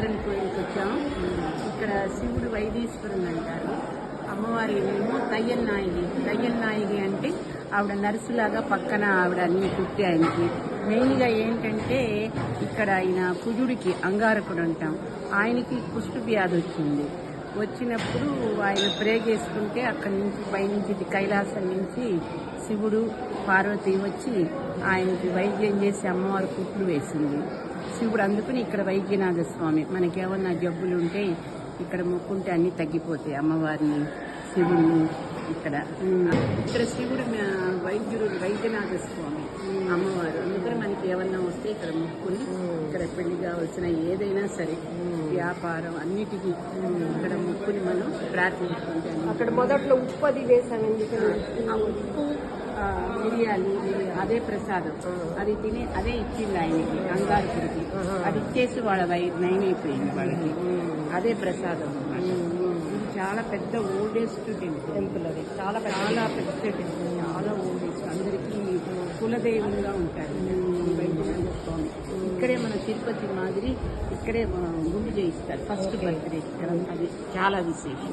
వైదీశ్వరుని కోయిల్కి వచ్చాం ఇక్కడ శివుడు వైదీశ్వరుడు అంటారు. అమ్మవారి ఏమో తయ్యల్ నాయగి తయ్యల్ నాయగి అంటే ఆవిడ నర్సులాగా పక్కన ఆవిడ అన్ని కుట్టి ఆయనకి. మెయిన్గా ఏంటంటే ఇక్కడ ఆయన కుజుడికి అంగారకుడు అంటాం. ఆయనకి కుష్టు వ్యాధి వచ్చింది. వచ్చినప్పుడు ఆయన ప్రే చేసుకుంటే అక్కడి నుంచి పైనుంచి కైలాసం నుంచి శివుడు పార్వతి వచ్చి ఆయనకి వైద్యం చేసి అమ్మవారు కుట్లు వేసింది. శివుడు అందుకుని ఇక్కడ వైద్యనాథ స్వామి మనకేమన్నా జబ్బులు ఉంటే ఇక్కడ మొక్కుంటే అన్నీ తగ్గిపోతాయి అమ్మవారిని శివుడిని ఇక్కడ. ఇక్కడ శివుడు వైద్యుడు వైద్యనాథ స్వామి అమ్మవారు. అందుకని మనకి ఏమన్నా ఇక్కడ మొక్కుని ఇక్కడ పెళ్ళి కావాల్సిన ఏదైనా సరే వ్యాపారం అన్నిటికీ ఇక్కడ మొక్కుని మనం ప్రార్థించుకుంటే అక్కడ మొదట్లో ఉప్పు అది ఆ ఉప్పు మిరియాలు అదే ప్రసాదం. అది తిని అదే ఇచ్చింది ఆయనకి అంగారకుడికి. అది ఇచ్చేసి వాళ్ళ వై నయమైపోయింది వాళ్ళకి. అదే ప్రసాదం. ఇది చాలా పెద్ద ఓల్డెస్ట్ టెంపుల్. టెంపుల్ అది. చాలా పెద్ద చాలా పెద్ద టెంపుల్. చాలా ఓల్డెస్ట్. అందరికీ కులదైవంగా ఉంటారు. తిరుపతి మాదిరి ఇక్కడే గుండు చేయిస్తారు. ఫస్ట్ బర్త్డే అది చాలా విశేషం.